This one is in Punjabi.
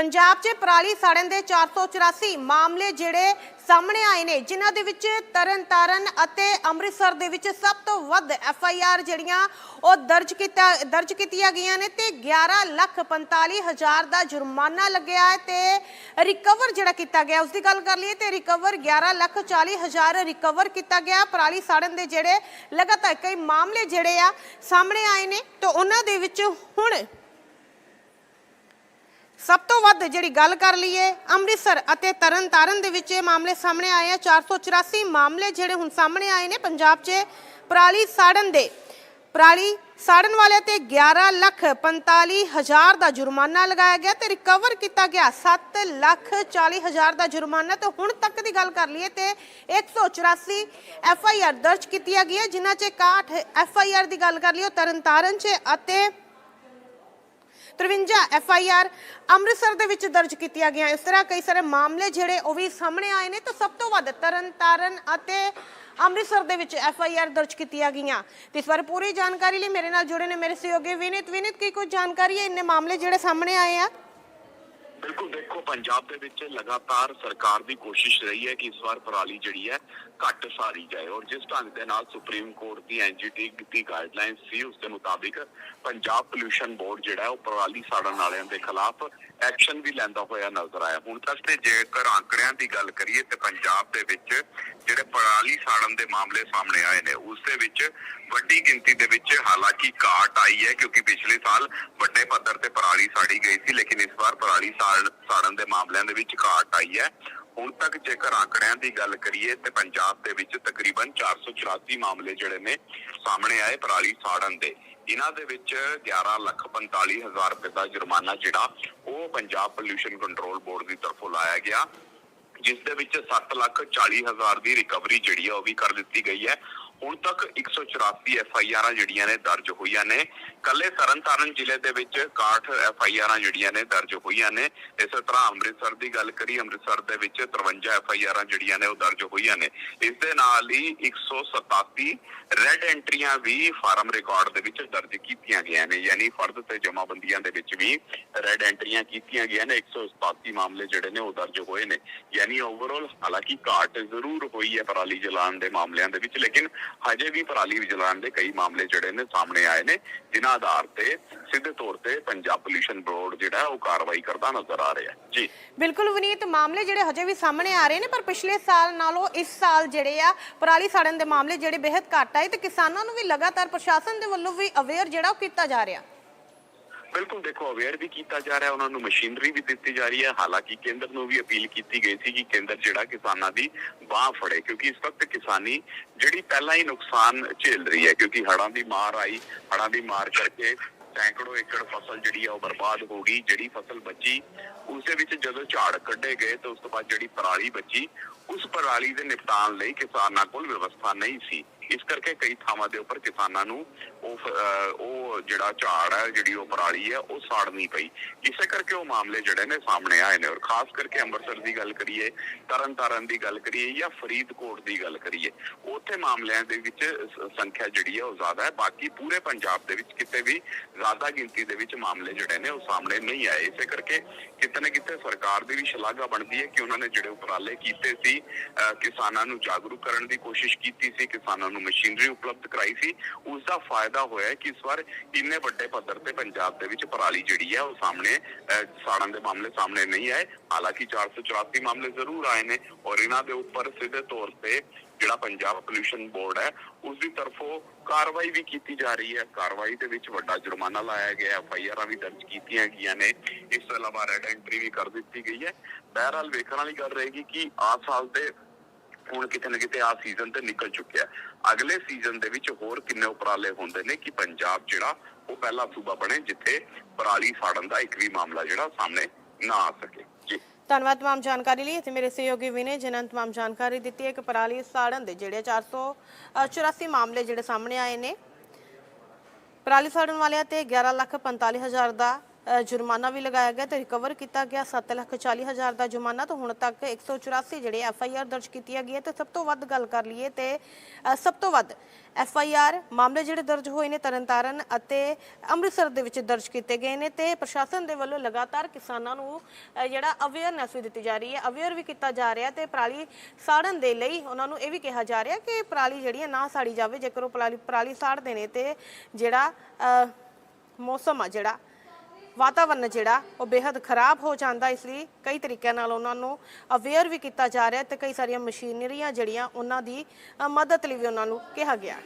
ਪੰਜਾਬ 'ਚ ਪਰਾਲੀ ਸਾੜਨ ਦੇ 484 ਮਾਮਲੇ ਜਿਹੜੇ ਸਾਹਮਣੇ ਆਏ ਨੇ, ਜਿਨ੍ਹਾਂ ਦੇ ਵਿੱਚ ਤਰਨਤਾਰਨ ਅਤੇ ਅੰਮ੍ਰਿਤਸਰ ਦੇ ਵਿੱਚ ਸਭ ਤੋਂ ਵੱਧ ਐਫ ਆਈ ਆਰ ਜਿਹੜੀਆਂ ਉਹ ਦਰਜ ਕੀਤਾ, ਦਰਜ ਕੀਤੀਆਂ ਗਈਆਂ ਨੇ ਤੇ 11 ਲੱਖ 45 ਹਜ਼ਾਰ ਦਾ ਜੁਰਮਾਨਾ ਲੱਗਿਆ ਹੈ ਤੇ ਰਿਕਵਰ ਜਿਹੜਾ ਕੀਤਾ ਗਿਆ ਉਸ ਦੀ ਗੱਲ ਕਰ ਲਈਏ ਤੇ ਰਿਕਵਰ 11 ਲੱਖ 40 ਹਜ਼ਾਰ ਰਿਕਵਰ ਕੀਤਾ ਗਿਆ, ਪਰਾਲੀ ਸਾੜਨ ਦੇ ਜਿਹੜੇ ਲਗਾਤਾਰ ਕਈ ਮਾਮਲੇ ਜਿਹੜੇ ਆ ਸਾਹਮਣੇ ਆਏ ਨੇ, ਤੇ ਉਹਨਾਂ ਦੇ ਵਿੱਚ ਹੁਣ ਸਭ ਤੋਂ ਵੱਧ ਜਿਹੜੀ ਗੱਲ ਕਰ ਲਈਏ, ਅੰਮ੍ਰਿਤਸਰ ਅਤੇ ਤਰਨਤਾਰਨ ਦੇ ਵਿੱਚ ਇਹ ਮਾਮਲੇ ਸਾਹਮਣੇ ਆਏ ਆ। 484 ਮਾਮਲੇ ਜਿਹੜੇ ਹੁਣ ਸਾਹਮਣੇ ਆਏ ਨੇ ਪੰਜਾਬ 'ਚ। ਪਰਾਲੀ ਸਾੜਨ ਦੇ, ਪਰਾਲੀ ਸਾੜਨ ਵਾਲਿਆਂ ਤੇ 11 ਲੱਖ 45 ਹਜ਼ਾਰ ਦਾ ਜੁਰਮਾਨਾ ਲਗਾਇਆ ਗਿਆ ਤੇ ਰਿਕਵਰ ਕੀਤਾ ਗਿਆ 7 ਲੱਖ 40 ਹਜ਼ਾਰ ਦਾ ਜੁਰਮਾਨਾ। ਤੇ ਹੁਣ ਤੱਕ ਦੀ ਗੱਲ ਕਰ ਲਈਏ ਤੇ 184 ਐਫ ਆਈ ਆਰ ਦਰਜ ਕੀਤੀਆਂ ਗਈਆਂ ਜਿਨ੍ਹਾਂ 'ਚ 61 ਐਫ ਆਈ ਆਰ ਦੀ ਗੱਲ ਕਰ ਲਈਏ ਤਰਨਤਾਰਨ 'ਚ ਅਤੇ 53 ਐਫ ਆਈ ਆਰ ਅੰਮ੍ਰਿਤਸਰ ਦੇ ਵਿੱਚ ਦਰਜ ਕੀਤੀਆਂ ਗਈਆਂ। ਇਸ ਤਰ੍ਹਾਂ ਕਈ ਸਾਰੇ ਮਾਮਲੇ ਜਿਹੜੇ ਉਹ ਵੀ ਸਾਹਮਣੇ ਆਏ ਨੇ। ਤਾਂ ਸਭ ਤੋਂ ਵੱਧ ਤਰਨਤਾਰਨ ਅਤੇ ਅੰਮ੍ਰਿਤਸਰ ਦੇ ਵਿੱਚ ਐਫ ਆਈ ਆਰ ਦਰਜ ਕੀਤੀਆਂ ਗਈਆਂ। ਤੇ ਇਸ ਬਾਰੇ ਪੂਰੀ ਜਾਣਕਾਰੀ ਲਈ ਮੇਰੇ ਨਾਲ ਜੁੜੇ ਨੇ ਮੇਰੇ ਸਹਿਯੋਗੀ ਵਿਨੀਤ। ਵਿਨੀਤ, ਕੀ ਕੋਈ ਜਾਣਕਾਰੀ ਹੈ? ਇੰਨੇ ਮਾਮਲੇ ਜਿਹੜੇ ਸਾਹਮਣੇ ਆਏ ਆ। ਬਿਲਕੁਲ ਦੇਖੋ, ਪੰਜਾਬ ਦੇ ਵਿੱਚ ਲਗਾਤਾਰ ਸਰਕਾਰ ਦੀ ਕੋਸ਼ਿਸ਼ ਰਹੀ ਹੈ ਕਿ ਇਸ ਵਾਰ ਪਰਾਲੀ ਜਿਹੜੀ ਹੈ ਘੱਟ ਸਾਰੀ ਜਾਏ ਔਰ ਜਿਸ ਢੰਗ ਦੇ ਨਾਲ ਸੁਪਰੀਮ ਕੋਰਟ ਦੀ ਐਨਜੀਟੀ ਦੀ ਗਾਈਡਲਾਈਨਸ ਸੀ, ਉਸ ਦੇ ਮੁਤਾਬਿਕ ਪੰਜਾਬ ਪੋਲੂਸ਼ਨ ਬੋਰਡ ਜਿਹੜਾ ਹੈ ਉਹ ਪਰਾਲੀ ਸਾੜਨ ਵਾਲਿਆਂ ਦੇ ਖਿਲਾਫ ਐਕਸ਼ਨ ਵੀ ਲੈਂਦਾ ਹੋਇਆ ਨਜ਼ਰ ਆਇਆ। ਹੁਣ ਤੱਕ ਤੇ ਜੇਕਰ ਆંકੜਿਆਂ ਦੀ ਗੱਲ ਕਰੀਏ ਤੇ ਪੰਜਾਬ ਦੇ ਵਿੱਚ ਜਿਹੜੇ ਪਰਾਲੀ ਸਾੜਨ ਦੇ ਮਾਮਲੇ ਸਾਹਮਣੇ ਆਏ ਨੇ, ਉਸ ਦੇ ਵਿੱਚ ਵੱਡੀ ਗਿਣਤੀ ਦੇ ਵਿੱਚ ਹਾਲਾਂਕਿ ਘਾਟ ਆਈ ਹੈ ਕਿਉਂਕਿ ਪਿਛਲੇ ਸਾਲ ਵੱਡੇ ਪੱਧਰ ਤੇ ਪਰਾਲੀ ਸਾੜੀ ਗਈ ਸੀ, ਲੇਕਿਨ ਇਸ ਵਾਰ ਪਰਾਲੀ ਸਾੜ- ਸਾੜਨ ਦੇ ਮਾਮਲਿਆਂ ਦੇ ਵਿੱਚ ਘਾਟ ਆਈ ਹੈ। ਹੁਣ ਤੱਕ ਜੇਕਰ ਆંકੜਿਆਂ ਦੀ ਗੱਲ ਕਰੀਏ ਤੇ ਪੰਜਾਬ ਦੇ ਵਿੱਚ ਤਕਰੀਬਨ 484 ਮਾਮਲੇ ਜਿਹੜੇ ਨੇ ਸਾਹਮਣੇ ਆਏ ਪਰਾਲੀ ਸਾੜਨ ਦੇ। ਇਹਨਾਂ ਦੇ ਵਿੱਚ 11 ਲੱਖ 45 ਹਜ਼ਾਰ ਰੁਪਏ ਦਾ ਜੁਰਮਾਨਾ ਜਿਹੜਾ, ਉਹ ਪੰਜਾਬ ਪੋਲੂਸ਼ਨ ਕੰਟਰੋਲ ਬੋਰਡ ਦੀ ਤਰਫੋਂ ਲਾਇਆ ਗਿਆ। ਜਿਸ ਦੇ ਵਿੱਚ 7 ਲੱਖ 40 ਹਜ਼ਾਰ ਦੀ ਰਿਕਵਰੀ ਜਿਹੜੀ ਹੈ ਉਹ ਵੀ ਕਰ ਦਿੱਤੀ ਗਈ ਹੈ। ਹੁਣ ਤੱਕ 184 ਐਫ ਆਈ ਆਰਾਂ ਜਿਹੜੀਆਂ ਨੇ ਦਰਜ ਹੋਈਆਂ ਨੇ। ਕੱਲੇ ਤਰਨਤਾਰਨ ਜ਼ਿਲ੍ਹੇ ਦੇ ਵਿੱਚ 61 ਐਫ ਆਈ ਆਰਾਂ ਜਿਹੜੀਆਂ ਨੇ ਦਰਜ ਹੋਈਆਂ ਨੇ। ਇਸੇ ਤਰ੍ਹਾਂ ਅੰਮ੍ਰਿਤਸਰ ਦੀ ਗੱਲ ਕਰੀ ਅੰਮ੍ਰਿਤਸਰ ਦੇ ਵਿੱਚ 53 ਐਫ ਆਈ ਆਰਾਂ ਜਿਹੜੀਆਂ ਨੇ ਉਹ ਦਰਜ ਹੋਈਆਂ ਨੇ। ਇਸ ਦੇ ਨਾਲ ਹੀ 187 ਰੈੱਡ ਐਂਟਰੀਆਂ ਵੀ ਫਾਰਮ ਰਿਕਾਰਡ ਦੇ ਵਿੱਚ ਦਰਜ ਕੀਤੀਆਂ ਗਈਆਂ ਨੇ। ਯਾਨੀ ਫਰਦ ਤੇ ਜਮਾਬੰਦੀਆਂ ਦੇ ਵਿੱਚ ਵੀ ਰੈੱਡ ਐਂਟਰੀਆਂ ਕੀਤੀਆਂ ਗਈਆਂ ਨੇ। 187 ਮਾਮਲੇ ਜਿਹੜੇ ਨੇ ਉਹ ਦਰਜ ਹੋਏ ਨੇ। ਯਾਨੀ ਓਵਰਆਲ ਹਾਲਾਂਕਿ ਘਾਟ ਜ਼ਰੂਰ ਹੋਈ ਹੈ ਪਰਾਲੀ ਜਲਾਉਣ ਦੇ ਮਾਮਲਿਆਂ ਦੇ ਵਿੱਚ, ਲੇਕਿਨ ਹਜੇ ਵੀ ਪਰਾਲੀ ਜਲਾਉਣ ਦੇ ਕਈ ਮਾਮਲੇ ਜਿਹੜੇ ਨੇ ਸਾਹਮਣੇ ਆਏ ਨੇ, ਜਿਨ੍ਹਾਂ ਆਧਾਰ ਤੇ ਸਿੱਧੇ ਤੌਰ ਤੇ ਪੰਜਾਬ ਪੋਲੂਸ਼ਨ ਬੋਰਡ ਜਿਹੜਾ ਉਹ ਕਾਰਵਾਈ ਕਰਦਾ ਨਜ਼ਰ ਆ ਰਿਹਾ ਜੀ। ਬਿਲਕੁਲ ਵਿਨੀਤ, ਮਾਮਲੇ ਜਿਹੜੇ ਹਜੇ ਵੀ ਸਾਹਮਣੇ ਆ ਰਹੇ ਨੇ, ਪਰ ਪਿਛਲੇ ਸਾਲ ਨਾਲੋਂ ਇਸ ਸਾਲ ਜਿਹੜੇ ਆ, ਪਰਾਲੀ ਸਾੜਨ ਦੇ ਮਾਮਲੇ ਜਿਹੜੇ ਬੇहद ਘੱਟ ਆਏ ਤੇ ਕਿਸਾਨਾਂ ਨੂੰ ਵੀ ਲਗਾਤਾਰ ਪ੍ਰਸ਼ਾਸਨ ਦੇ ਵੱਲੋਂ ਵੀ ਅਵੇਅਰ ਜਿਹੜਾ ਉਹ ਕੀਤਾ ਜਾ ਰਿਹਾ। ਬਿਲਕੁਲ ਦੇਖੋ ਅਵੇਅਰ ਵੀ ਕੀਤਾ ਜਾ ਰਿਹਾ, ਉਹਨਾਂ ਨੂੰ ਮਸ਼ੀਨਰੀ ਵੀ ਦਿੱਤੀ ਜਾ ਰਹੀ ਹੈ। ਹਾਲਾਂਕਿ ਕੇਂਦਰ ਨੂੰ ਵੀ ਅਪੀਲ ਕੀਤੀ ਗਈ ਸੀ ਕਿ ਕੇਂਦਰ ਜਿਹੜਾ ਕਿਸਾਨਾਂ ਦੀ ਬਾਹ ਫੜੇ, ਕਿਉਂਕਿ ਇਸ ਵਕਤ ਕਿਸਾਨੀ ਜਿਹੜੀ ਪਹਿਲਾਂ ਹੀ ਨੁਕਸਾਨ ਝੇਲ ਰਹੀ ਹੈ, ਕਿਉਂਕਿ ਹੜ੍ਹਾਂ ਦੀ ਮਾਰ ਆਈ, ਹੜ੍ਹਾਂ ਦੀ ਮਾਰ ਕਰਕੇ ਸੈਂਕੜੋ ਏਕੜ ਫਸਲ ਜਿਹੜੀ ਆ ਉਹ ਬਰਬਾਦ ਹੋ ਗਈ, ਜਿਹੜੀ ਫਸਲ ਬਚੀ, ਉਸ ਦੇ ਵਿੱਚ ਜਦੋਂ ਝਾੜ ਕੱਢੇ ਗਏ, ਤਾਂ ਉਸ ਤੋਂ ਬਾਅਦ ਜਿਹੜੀ ਪਰਾਲੀ ਬਚੀ, ਉਸ ਪਰਾਲੀ ਦੇ ਨਿਪਟਾਨ ਲਈ ਕਿਸਾਨਾਂ ਕੋਲ ਵਿਵਸਥਾ ਨਹੀਂ ਸੀ। ਇਸ ਕਰਕੇ ਕਈ ਥਾਵਾਂ ਦੇ ਉੱਪਰ ਕਿਸਾਨਾਂ ਨੂੰ ਉਹ ਉਹ ਜਿਹੜਾ ਝਾੜ ਹੈ, ਜਿਹੜੀ ਉਹ ਪਰਾਲੀ ਹੈ, ਉਹ ਸਾੜਨੀ ਪਈ। ਇਸੇ ਕਰਕੇ ਉਹ ਮਾਮਲੇ ਜਿਹੜੇ ਨੇ ਸਾਹਮਣੇ ਆਏ ਨੇ। ਔਰ ਖਾਸ ਕਰਕੇ ਅੰਮ੍ਰਿਤਸਰ ਦੀ ਗੱਲ ਕਰੀਏ, ਤਰਨਤਾਰਨ ਦੀ ਗੱਲ ਕਰੀਏ ਜਾਂ ਫਰੀਦਕੋਟ ਦੀ ਗੱਲ ਕਰੀਏ, ਉੱਥੇ ਮਾਮਲਿਆਂ ਦੇ ਵਿੱਚ ਸੰਖਿਆ ਜਿਹੜੀ ਹੈ ਉਹ ਜ਼ਿਆਦਾ ਹੈ। ਬਾਕੀ ਪੂਰੇ ਪੰਜਾਬ ਦੇ ਵਿੱਚ ਕਿਤੇ ਵੀ ਜ਼ਿਆਦਾ ਗਿਣਤੀ ਦੇ ਵਿੱਚ ਮਾਮਲੇ ਜਿਹੜੇ ਨੇ ਉਹ ਸਾਹਮਣੇ ਨਹੀਂ ਆਏ। ਇਸੇ ਕਰਕੇ ਕਿਤੇ ਨਾ ਕਿਤੇ ਸਰਕਾਰ ਦੀ ਵੀ ਸ਼ਲਾਘਾ ਬਣਦੀ ਹੈ ਕਿ ਉਹਨਾਂ ਨੇ ਜਿਹੜੇ ਉਪਰਾਲੇ ਕੀਤੇ ਸੀ, ਅਹ ਕਿਸਾਨਾਂ ਨੂੰ ਜਾਗਰੂਕ ਕਰਨ ਦੀ ਕੋਸ਼ਿਸ਼ ਕੀਤੀ ਸੀ, ਕਿਸਾਨਾਂ ਨੂੰ ਮਸ਼ੀਨਰੀ ਉਪਲਬਧ ਕਰਾਈ ਸੀ ਉਸ ਦਾ ਫਾਇਦਾ ਹੋਇਆ ਕਿ ਇਸ ਵਾਰ ਇੰਨੇ ਵੱਡੇ ਪੱਧਰ ਤੇ ਪੰਜਾਬ ਦੇ ਵਿੱਚ ਪਰਾਲੀ ਜਿਹੜੀ ਹੈ ਉਹ ਸਾਹਮਣੇ ਅਹ ਦੇ ਮਾਮਲੇ ਸਾਹਮਣੇ ਨਹੀਂ ਆਏ। ਹਾਲਾਂਕਿ 484 ਮਾਮਲੇ ਜ਼ਰੂਰ ਆਏ ਨੇ ਔਰ ਇਹਨਾਂ ਦੇ ਉੱਪਰ ਸਿੱਧੇ ਤੌਰ ਤੇ ਜਿਹੜਾ ਪੰਜਾਬ ਪੋਲੂਸ਼ਨ ਬੋਰਡ ਹੈ ਉਸ ਦੀ ਤਰਫੋਂ ਕਾਰਵਾਈ ਵੀ ਕੀਤੀ ਜਾ ਰਹੀ ਹੈ। ਕਾਰਵਾਈ ਦੇ ਵਿੱਚ ਵੱਡਾ ਜੁਰਮਾਨਾ ਲਾਇਆ ਗਿਆ, ਐਫ ਆਈ ਆਰਾਂ ਵੀ ਦਰਜ ਕੀਤੀਆਂ ਗਈਆਂ ਨੇ। ਇਸ ਤੋਂ ਇਲਾਵਾ ਰੈਡ ਐਂਟਰੀ ਵੀ ਕਰ ਦਿੱਤੀ ਗਈ ਹੈ। ਬਹਿਰਾਲ ਵੇਖਣ ਵਾਲੀ ਗੱਲ ਰਹੇਗੀ ਕਿ ਆ ਸਾਲ ਦੇ ਹੁਣ ਕਿਤੇ ਨਾ ਕਿਤੇ ਆ ਸੀਜ਼ਨ ਤੇ ਨਿਕਲ ਚੁੱਕਿਆ ਅਗਲੇ ਸੀਜ਼ਨ ਦੇ ਵਿੱਚ ਹੋਰ ਕਿੰਨੇ ਉਪਰਾਲੇ ਹੁੰਦੇ ਨੇ ਕਿ ਪੰਜਾਬ ਜਿਹੜਾ ਉਹ ਪਹਿਲਾ ਸੂਬਾ ਬਣੇ, ਜਿੱਥੇ ਪਰਾਲੀ ਸਾੜਨ ਦਾ ਇੱਕ ਵੀ ਮਾਮਲਾ ਜਿਹੜਾ ਸਾਹਮਣੇ ਨਾ ਆ ਸਕੇ। ਜੀ। ਧੰਨਵਾਦ ਤਮਾਮ ਜਾਣਕਾਰੀ ਲਈ ਤੇ ਮੇਰੇ ਸਹਿਯੋਗੀ ਵਿਨੇ ਜਿਨ੍ਹਾਂ ਨੇ ਤਮਾਮ ਜਾਣਕਾਰੀ ਦਿੱਤੀ ਹੈ ਕਿ ਪਰਾਲੀ ਸਾੜਨ ਦੇ ਜਿਹੜੇ 484 ਮਾਮਲੇ ਜਿਹੜੇ ਸਾਹਮਣੇ ਆਏ ਨੇ। ਪਰਾਲੀ ਸਾੜਨ ਵਾਲਿਆਂ ਤੇ 11 ਲੱਖ 45 ਹਜ਼ਾਰ ਦਾ ਜੁਰਮਾਨਾ ਵੀ ਲਗਾਇਆ ਗਿਆ ਤੇ ਰਿਕਵਰ ਕੀਤਾ ਗਿਆ 7 ਲੱਖ 40 ਹਜ਼ਾਰ ਦਾ ਜੁਰਮਾਨਾ ਤੋਂ ਹੁਣ ਤੱਕ 184 ਜਿਹੜੇ ਐਫ ਆਈ ਆਰ ਦਰਜ ਕੀਤੀਆਂ ਗਈਆਂ ਹੈ ਤੇ ਸਭ ਤੋਂ ਵੱਧ ਗੱਲ ਕਰ ਲਈਏ ਤੇ ਸਭ ਤੋਂ ਵੱਧ ਐਫ ਆਈ ਆਰ ਮਾਮਲੇ ਜਿਹੜੇ ਦਰਜ ਹੋਏ ਨੇ ਤਰਨਤਾਰਨ ਅਤੇ ਅੰਮ੍ਰਿਤਸਰ ਦੇ ਵਿੱਚ ਦਰਜ ਕੀਤੇ ਗਏ ਨੇ ਤੇ ਪ੍ਰਸ਼ਾਸਨ ਦੇ ਵੱਲੋਂ ਲਗਾਤਾਰ ਕਿਸਾਨਾਂ ਨੂੰ ਜਿਹੜਾ ਅਵੇਅਰਨੈਸ ਵੀ ਦਿੱਤੀ ਜਾ ਰਹੀ ਹੈ ਅਵੇਅਰ ਵੀ ਕੀਤਾ ਜਾ ਰਿਹਾ ਤੇ ਪਰਾਲੀ ਸਾੜਨ ਦੇ ਲਈ ਉਹਨਾਂ ਨੂੰ ਇਹ ਵੀ ਕਿਹਾ ਜਾ ਰਿਹਾ ਕਿ ਪਰਾਲੀ ਜਿਹੜੀ ਹੈ ਨਾ ਸਾੜੀ ਜਾਵੇ, ਜੇਕਰ ਉਹ ਪਰਾਲੀ ਪਰਾਲੀ ਸਾੜਦੇ ਨੇ ਤੇ ਜਿਹੜਾ ਮੌਸਮ ਆ ਜਿਹੜਾ ਵਾਤਾਵਰਨ ਜਿਹੜਾ, ਉਹ ਬੇहद ਖਰਾਬ ਹੋ ਜਾਂਦਾ ਇਸ ਲਈ ਕਈ ਤਰੀਕਿਆਂ ਨਾਲ ਉਹਨਾਂ ਨੂੰ ਅਵੇਅਰ ਵੀ ਕੀਤਾ ਜਾ ਰਿਹਾ ਤੇ ਕਈ ਸਾਰੀਆਂ ਮਸ਼ੀਨਰੀਆਂ ਜਿਹੜੀਆਂ ਉਹਨਾਂ ਦੀ ਮਦਦ ਲਈ ਵੀ ਉਹਨਾਂ ਨੂੰ ਕਿਹਾ ਗਿਆ